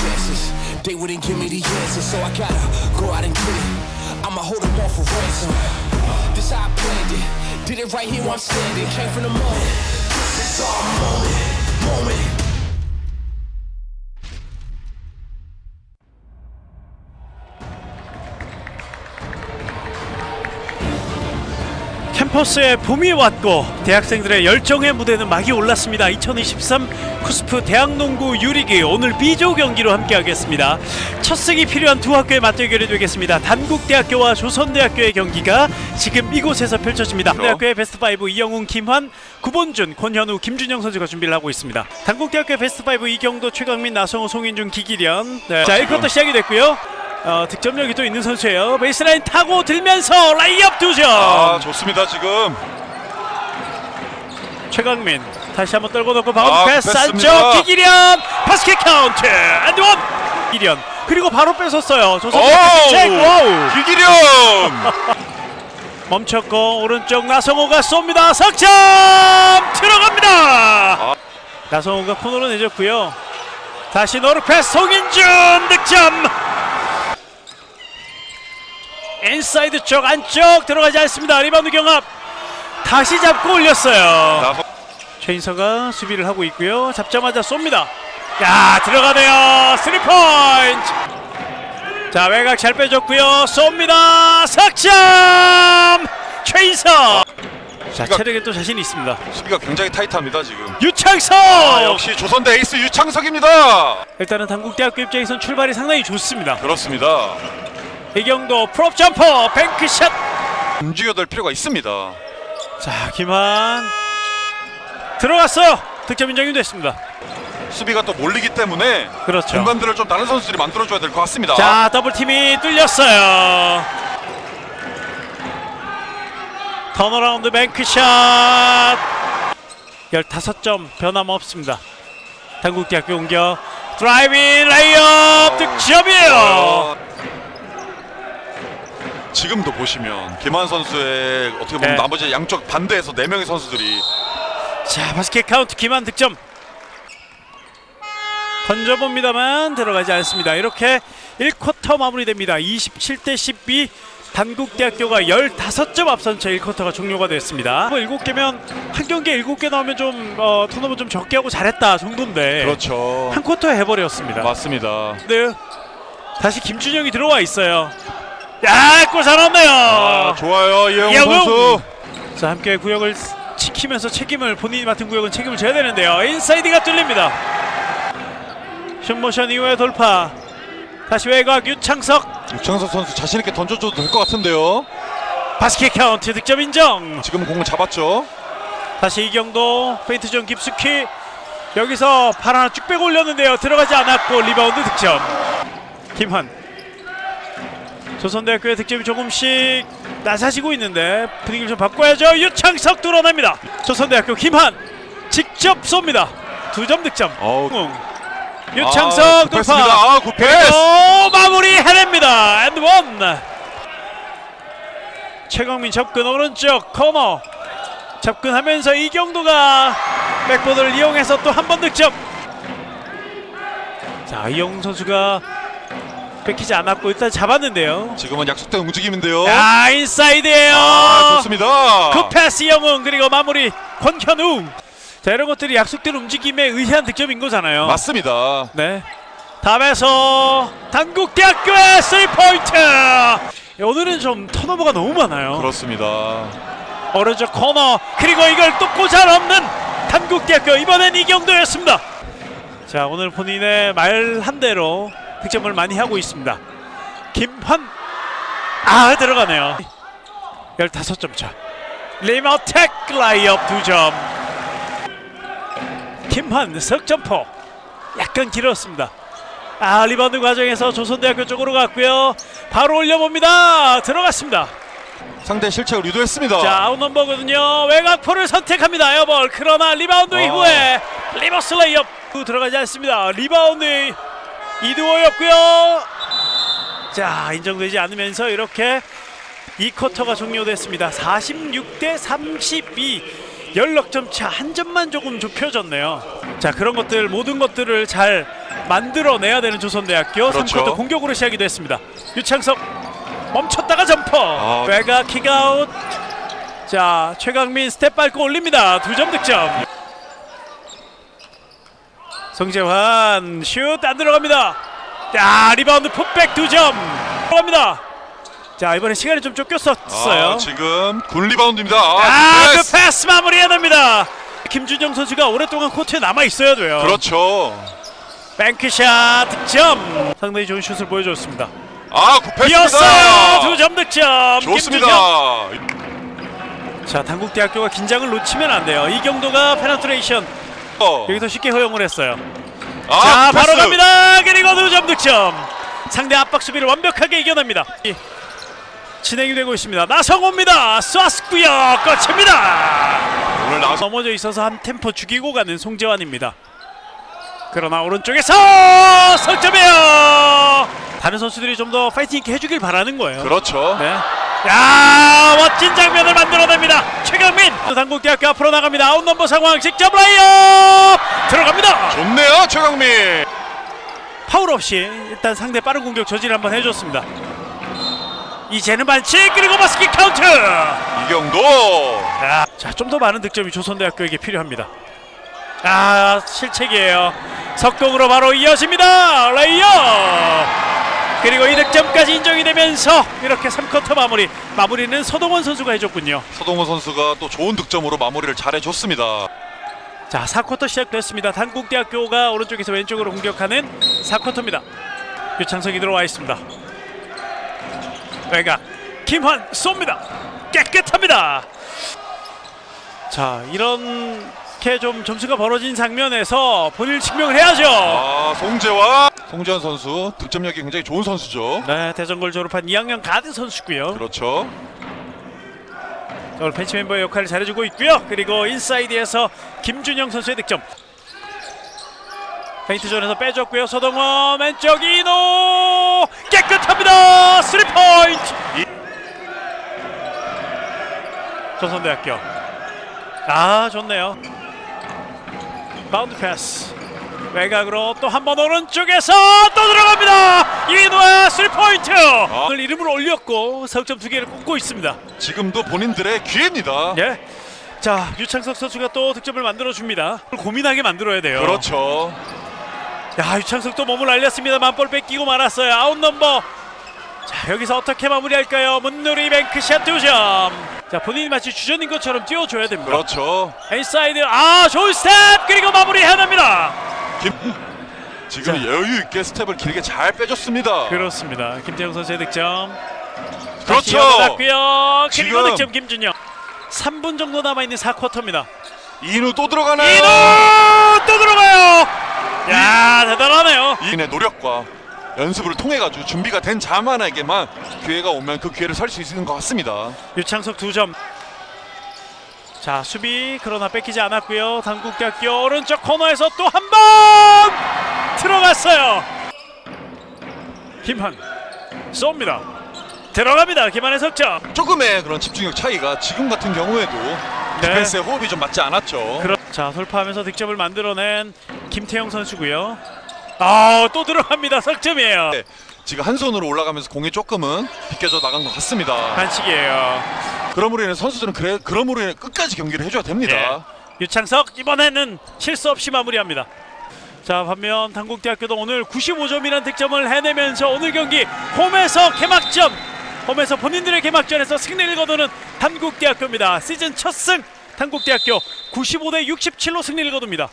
chances. They wouldn't give me the answer, so I gotta go out and get it. I'ma hold them off for ransom. This how I planned it. Did it right here where I'm standing. Came from the moment. 캠퍼스에 봄이 왔고 대학생들의 열정의 무대는 막이 올랐습니다. 2023 쿠스프 대학농구 유리기 오늘 B조 경기로 함께하겠습니다. 첫 승이 필요한 두 학교의 맞대결이 되겠습니다. 단국대학교와 조선대학교의 경기가 지금 이곳에서 펼쳐집니다. 대학교의 베스트 5 이영웅, 김환, 구본준, 권현우, 김준영 선수가 준비를 하고 있습니다. 단국대학교의 베스트 5 이경도, 최강민, 나성호, 송인준, 기기련. 네. 자 1쿼터 시작이 됐고요. 어, 득점력이 또 있는 선수예요. 베이스라인 타고 들면서 라이업 두 점. 아 좋습니다 지금. 최강민 다시 한번 떨고 놓고 바운드 아, 패스 뺐습니다. 안쪽 기기련 바스켓 카운트. 앤드원 기기련. 그리고 바로 뺏었어요. 조선 와우. 기기련! 멈췄고 오른쪽 나성호가 쏩니다. 석점! 들어갑니다. 아. 나성호가 코너로 내줬고요. 다시 노르 패스 송인준 득점 인사이드 쪽 안쪽 들어가지 않습니다 리바운드 경합 다시 잡고 올렸어요 최인서가 수비를 하고 있고요. 잡자마자 쏩니다. 야 들어가네요. 스리 포인트. 자 외곽 잘 빼줬고요. 쏩니다. 석점. 최인서. 자 체력에 또 자신 있습니다. 수비가 굉장히 타이트합니다 지금 유창석. 아, 역시 조선대 에이스 유창석입니다 일단은 단국대학교 입장에선 출발이 상당히 좋습니다. 그렇습니다 이경도 프롭 점퍼 뱅크샷. 움직여야 될 필요가 있습니다 자 김한 들어갔어요. 득점 인정이 됐습니다. 수비가 또 몰리기 때문에 그렇죠. 공간들을 좀 다른 선수들이 만들어줘야 될 것 같습니다 자 더블 팀이 뚫렸어요. 턴어라운드 뱅크샷 15점 변함없습니다. 당국대학교 공격 드라이빙 레이업 득점이에요. 어, 지금도 보시면 김한 선수의 어떻게 보면 네. 나머지 양쪽 반대에서 네 명의 선수들이 자 바스켓 카운트 기만 득점 던져봅니다만 들어가지 않습니다. 이렇게 1쿼터 마무리됩니다. 27대 12 단국대학교가 15점 앞선 채 1쿼터가 종료가 됐습니다. 뭐 7개면 한 경기에 7개 나오면 좀 어, 턴오버 좀 적게 하고 잘했다 정도인데 그렇죠 한 쿼터에 해버렸습니다. 맞습니다 네. 다시 김준영이 들어와 있어요. 야, 골 잘았네요. 아, 좋아요 이영훈 이영훈! 선수. 자 함께 구역을 지키면서 책임을 본인이 맡은 구역은 책임을 져야 되는데요. 인사이드가 뚫립니다. 슛모션 이후에 돌파. 다시 외곽 유창석. 유창석 선수 자신 있게 던져줘도 될 것 같은데요. 바스켓 카운트 득점 인정. 지금 공을 잡았죠. 다시 이경도 페인트 존 깊숙이. 여기서 팔 하나 쭉 빼고 올렸는데요. 들어가지 않았고 리바운드 득점. 김환 조선대학교의 득점이 조금씩 낮아지고 있는데 분위기를 좀 바꿔야죠. 유창석 뚫어냅니다. 조선대학교 김한 직접 쏩니다. 두 점 득점. 어우. 응. 유창석 아, 돌파. 아, 굿패스. 오 마무리 해냅니다. 앤원 최광민 접근 오른쪽 코너. 접근하면서 이경도가 백보드를 이용해서 또 한 번 득점. 자 이영웅 선수가 뺏기지 않았고 일단 잡았는데요. 지금은 약속된 움직임인데요. 야 인사이드예요. 아 좋습니다. 그 패스 이영웅 그리고 마무리 권현우. 자 이런 것들이 약속된 움직임에 의한 득점인 거잖아요. 맞습니다. 네. 다음에서 단국대학교의 3포인트! 오늘은 좀 턴오버가 너무 많아요. 그렇습니다. 오른쪽 코너 그리고 이걸 또 꽂아 넣는 단국대학교. 이번엔 이경도였습니다. 자 오늘 본인의 말 한 대로 득점을 많이 하고 있습니다. 김환. 아 들어가네요. 15점 차. 리머텍 라이업 2점. 김환 석점포. 약간 길었습니다. 아 리바운드 과정에서 조선대학교 쪽으로 갔고요. 바로 올려봅니다. 들어갔습니다. 상대 실책을 유도했습니다. 자 아웃넘버거든요. 외곽포를 선택합니다. 에어볼. 그러나 리바운드 아. 이후에 리버스 레이업. 들어가지 않습니다. 리바운드 이두호였고요 자 인정되지 않으면서 이렇게 이 쿼터가 종료됐습니다 46 대 32 연락점 차 한 점만 조금 좁혀졌네요. 자 그런 것들 모든 것들을 잘 만들어내야 되는 조선대학교 그렇죠. 3쿼터 공격으로 시작이 됐습니다. 유창석 멈췄다가 점퍼 아. 외가 킥아웃 자 최강민 스텝 밟고 올립니다. 두 점 득점. 성재환 슛 안 들어갑니다. 자 리바운드 풋백 두점 들어갑니다. 자 이번에 시간이 좀 쫓겼었어요. 아, 지금 군 리바운드입니다. 아, 아, 그 패스. 패스 마무리해야 됩니다. 김준영 선수가 오랫동안 코트에 남아 있어야 돼요. 그렇죠. 뱅크샷 득점. 상당히 좋은 슛을 보여줬습니다. 아, 굿패스입니다. 비었어요. 두 점 득점. 좋습니다. 김준영. 자, 단국대학교가 긴장을 놓치면 안 돼요. 이경도가 페널트레이션 어. 여기서 쉽게 허용을 했어요. 아, 자, 패스. 바로 갑니다. 그리고 두 점 득점. 상대 압박 수비를 완벽하게 이겨냅니다. 이- 진행이 되고 있습니다. 나성호입니다. 쐈고요. 꺼칩니다. 오늘 나서 넘어져 있어서 한 템포 죽이고 가는 송재환입니다. 그러나 오른쪽에서 석점이에요. 다른 선수들이 좀 더 파이팅 있게 해주길 바라는 거예요. 그렇죠. 네. 야 멋진 장면을 만들어냅니다. 최강민 당국대학교 앞으로 나갑니다. 아웃 넘버 상황 직접 라이업 들어갑니다. 좋네요, 최강민. 파울 없이 일단 상대 빠른 공격 저지를 한번 해줬습니다. 이제는 반칙 그리고 바스켓 카운트. 이경도. 자, 좀 더 많은 득점이 조선대학교에게 필요합니다. 아, 실책이에요. 석공으로 바로 이어집니다. 레이어. 그리고 이 득점까지 인정이 되면서 이렇게 3쿼터 마무리. 마무리는 서동원 선수가 해줬군요. 서동호 선수가 또 좋은 득점으로 마무리를 잘해줬습니다. 자, 4쿼터 시작됐습니다. 단국대학교가 오른쪽에서 왼쪽으로 공격하는 4쿼터입니다. 유창석이 들어와 있습니다. 외곽 김환 쏩니다. 깨끗합니다. 자, 이렇게 좀 점수가 벌어진 장면에서 본인 증명을 해야죠. 아, 송재환. 송재환 선수 득점력이 굉장히 좋은 선수죠. 네, 대전걸 졸업한 2학년 가드 선수고요. 그렇죠. 자, 오늘 벤치 멤버의 역할을 잘해주고 있고요. 그리고 인사이드에서 김준영 선수의 득점. 페인트존에서 빼줬고요. 서동원 왼쪽 이노 깨끗합니다. 3포인트. 조선대학교. 아 좋네요. 바운드 패스. 외곽으로 또 한 번 오른쪽에서 또 들어갑니다. 이노의 3포인트. 오늘 이름을 올렸고 석점 두 개를 꽂고 있습니다. 지금도 본인들의 기회입니다. 예. 자 유창석 선수가 또 득점을 만들어 줍니다. 고민하게 만들어야 돼요. 그렇죠. 야 유창석 또 몸을 날렸습니다. 만 볼 뺏기고 말았어요. 아웃 넘버. 자 여기서 어떻게 마무리할까요? 문누리 뱅크샷 두 점. 자 본인이 마치 주전인 것처럼 뛰어줘야 됩니다. 그렇죠. 인사이드 아 좋은 스텝 그리고 마무리 해냅니다. 김 지금 자. 여유 있게 스텝을 길게 잘 빼줬습니다. 그렇습니다. 김태형 선수의 득점. 그렇죠. 고요 그리고 지금- 득점 김준영. 3분 정도 남아 있는 4쿼터입니다. 이누 또 들어가나요? 이노 또 들어가요. 야 대단하네요. 이인의 노력과 연습을 통해 가지고 준비가 된 자만에게만 기회가 오면 그 기회를 살 수 있는 것 같습니다. 유창석 두 점. 자 수비 그러나 뺏기지 않았고요. 당국대학교 오른쪽 코너에서 또 한 번 들어갔어요. 김한 쏩니다. 들어갑니다. 김한의 석점. 조금의 그런 집중력 차이가 지금 같은 경우에도 네. 디펜스의 호흡이 좀 맞지 않았죠. 그러... 자 돌파하면서 득점을 만들어낸 김태형 선수고요. 아또 들어갑니다. 석점이에요. 네, 지금 한 손으로 올라가면서 공이 조금은 비껴져 나간 것 같습니다. 반칙이에요. 그러므로 인해 선수들은 그래 그러므로 인해 끝까지 경기를 해줘야 됩니다. 예. 유창석 이번에는 실수 없이 마무리합니다. 자 반면 당국대학교도 오늘 95점이라는 득점을 해내면서 오늘 경기 홈에서 개막전 홈에서 본인들의 개막전에서 승리를 거두는 단국대학교입니다. 시즌 첫승 단국대학교 95대 67로 승리를 거둡니다.